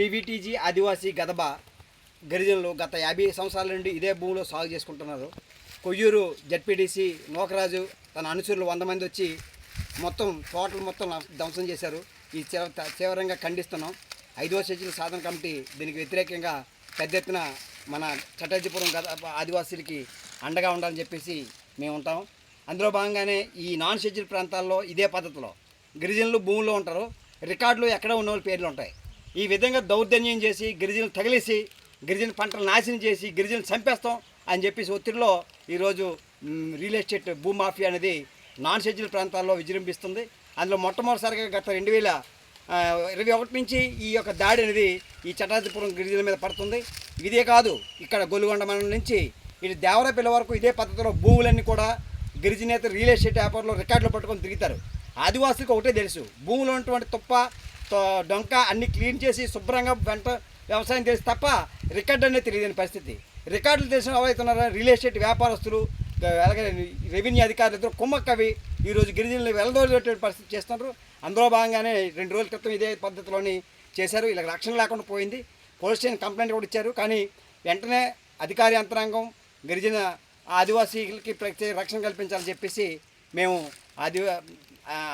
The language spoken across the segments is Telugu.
పీవీటీజీ ఆదివాసీ గదబ గిరిజనులు గత యాభై సంవత్సరాల నుండి ఇదే భూమిలో సాగు చేసుకుంటున్నారు. కొయ్యూరు జడ్పీటీసీ నోకరాజు తన అనుచరులు వంద మంది వచ్చి మొత్తం తోటలు మొత్తం ధ్వంసం చేశారు. ఈ తీవ్రంగా ఖండిస్తున్నాం. ఐదవ సెషన్ సాధన కమిటీ దీనికి వ్యతిరేకంగా పెద్ద ఎత్తున మన చటర్జీపురం గద ఆదివాసీలకి అండగా ఉండాలని చెప్పేసి మేము ఉంటాం. అందులో భాగంగానే ఈ నాన్ షెడ్యూల్ ప్రాంతాల్లో ఇదే పద్ధతిలో గిరిజనులు భూముల్లో ఉంటారు. రికార్డులు ఎక్కడ ఉన్న వాళ్ళ పేర్లు ఉంటాయి. ఈ విధంగా దౌర్జన్యం చేసి గిరిజనులు తగిలేసి గిరిజన పంటలు నాశనం చేసి గిరిజనులు చంపేస్తాం అని చెప్పేసి ఒత్తిడిలో ఈరోజు రియల్ ఎస్టేట్ భూమాఫియా అనేది నాన్ షెడ్యూల్ ప్రాంతాల్లో విజృంభిస్తుంది. అందులో మొట్టమొదటిసారిగా గత రెండు వేల ఇరవై ఒకటి నుంచి ఈ యొక్క దాడి అనేది ఈ చటాతిపురం గిరిజనుల మీద పడుతుంది. ఇదే కాదు ఇక్కడ గొలుగొండ మండలం నుంచి ఇటు దేవరపల్లి వరకు ఇదే పద్ధతిలో భూములన్నీ కూడా గిరిజనేత రియల్ ఎస్టేట్ వ్యాపారంలో రికార్డులు పట్టుకొని తిరుగుతారు. ఆదివాసులకు ఒకటే తెలుసు భూములు ఉన్నటువంటి తుప్ప డొంక అన్ని క్లీన్ చేసి శుభ్రంగా వెంట వ్యవసాయం చేసి తప్ప రికార్డు అనేది తెలియని పరిస్థితి. రికార్డులు తెలిసిన ఎవరైతున్నారో? రియల్ ఎస్టేట్ వ్యాపారస్తులు అలాగే రెవెన్యూ అధికారులు ఇద్దరు కుమ్మక్కవి ఈరోజు గిరిజనులు వెళ్ళదోలేటువంటి పరిస్థితి చేస్తున్నారు. అందులో భాగంగానే రెండు రోజుల క్రితం ఇదే పద్ధతిలోని చేశారు. ఇలా రక్షణ లేకుండా పోయింది. పోలీస్ స్టేషన్ కంప్లైంట్ కూడా ఇచ్చారు. కానీ వెంటనే అధికార యంత్రాంగం గిరిజన ఆదివాసీలకి ప్రత్యేక రక్షణ కల్పించాలని చెప్పేసి మేము ఆదివా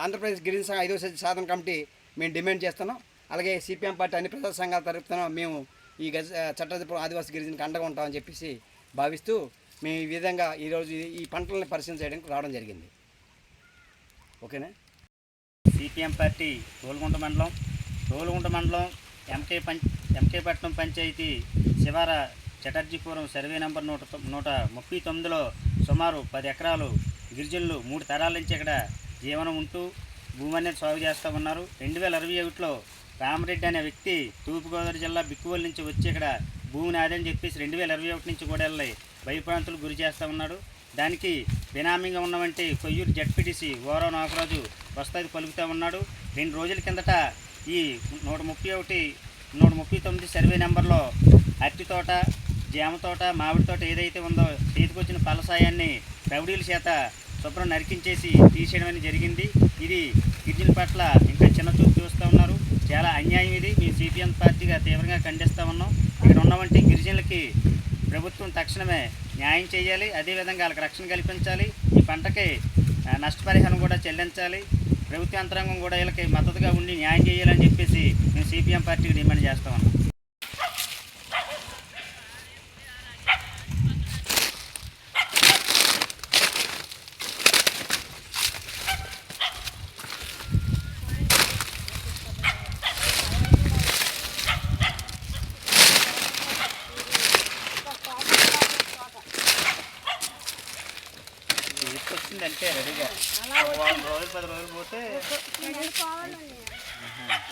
ఆంధ్రప్రదేశ్ గిరిజన సంఘం ఐదవ సాధన కమిటీ మేము డిమాండ్ చేస్తున్నాం. అలాగే సిపిఎం పార్టీ అన్ని ప్రజా సంఘాల తరపున మేము ఈ గజ చట్టపురం ఆదివాసీ గిరిజనకి అండగా ఉంటామని చెప్పేసి భావిస్తూ మేము ఈ విధంగా ఈరోజు ఈ- పంటలను పరిశీలన చేయడానికి రావడం జరిగింది. ఓకేనా? సిపిఎం పార్టీ తోలుగుంట మండలం తోలుగుంట మండలం ఎంకే పం ఎంకేపట్నం పంచాయతీ శివార చటర్జీపురం సర్వే నెంబర్ నూట తొమ్- నూట ముప్పై తొమ్మిదిలో సుమారు పది ఎకరాలు గిరిజనులు మూడు తరాల నుంచి ఇక్కడ జీవనం ఉంటూ భూమి అనేది సాగు చేస్తూ ఉన్నారు. రెండు వేల ఇరవై ఒకటిలో రామరెడ్డి అనే వ్యక్తి తూర్పుగోదావరి జిల్లా బిక్కువల్ నుంచి వచ్చి ఇక్కడ భూమి నాదని చెప్పేసి రెండు వేల ఇరవై ఒకటి నుంచి కూడా వెళ్ళి భయప్రాంతులు గురి చేస్తూ ఉన్నాడు. దానికి బినామీగా ఉన్నవంటి కొయ్యూరు జడ్పీటీసీ ఓరవ నాగరాజు వస్తాది పలుకుతూ ఉన్నాడు. రెండు రోజుల కిందట ఈ నూట ముప్పై ఒకటి నూట ముప్పై తొమ్మిది సర్వే నెంబర్లో అరటి తోట జామ తోట మామిడి తోట ఏదైతే ఉందో చేతికొచ్చిన పలసాయాన్ని రౌడీల చేత శుభ్రం నరికించేసి తీసేయడం అనేది జరిగింది. ఇది గిరిజనుల పట్ల ఇంకా చిన్న చూపు చూస్తూ ఉన్నారు. చాలా అన్యాయం ఇది. మేము సిపిఎం పార్టీగా తీవ్రంగా ఖండిస్తూ ఉన్నాం. ఇక్కడ ఉన్నవంటి గిరిజనులకి ప్రభుత్వం తక్షణమే న్యాయం చేయాలి. అదేవిధంగా వాళ్ళకి రక్షణ కల్పించాలి. ఈ పంటకి నష్టపరిహారం కూడా చెల్లించాలి. ప్రభుత్వ యంత్రాంగం కూడా వీళ్ళకి మద్దతుగా ఉండి న్యాయం చేయాలని చెప్పేసి మేము సిపిఎం పార్టీకి డిమాండ్ చేస్తా ఉన్నాం. తీసుకొచ్చింది అంటే రెడీగా వారం రోజులు పది రోజులు పోతే ఈ నెల పోవాలండి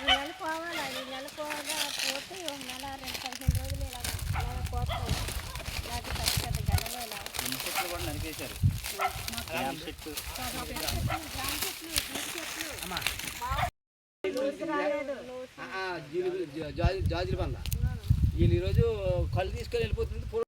ఈ నెల పోవాలి? ఈ నెల పోగా పోతే ఒక నెల రెండు పదిహేను రోజులు ఇలా ఇలా పోతాం ఇలాంటి పెద్ద పెద్ద గడలు ఇలా. నిమ్మ చెట్లు కూడా నరికేశారు. జాజుల బంద వీళ్ళు ఈరోజు కళ్ళు తీసుకొని వెళ్ళిపోతుంది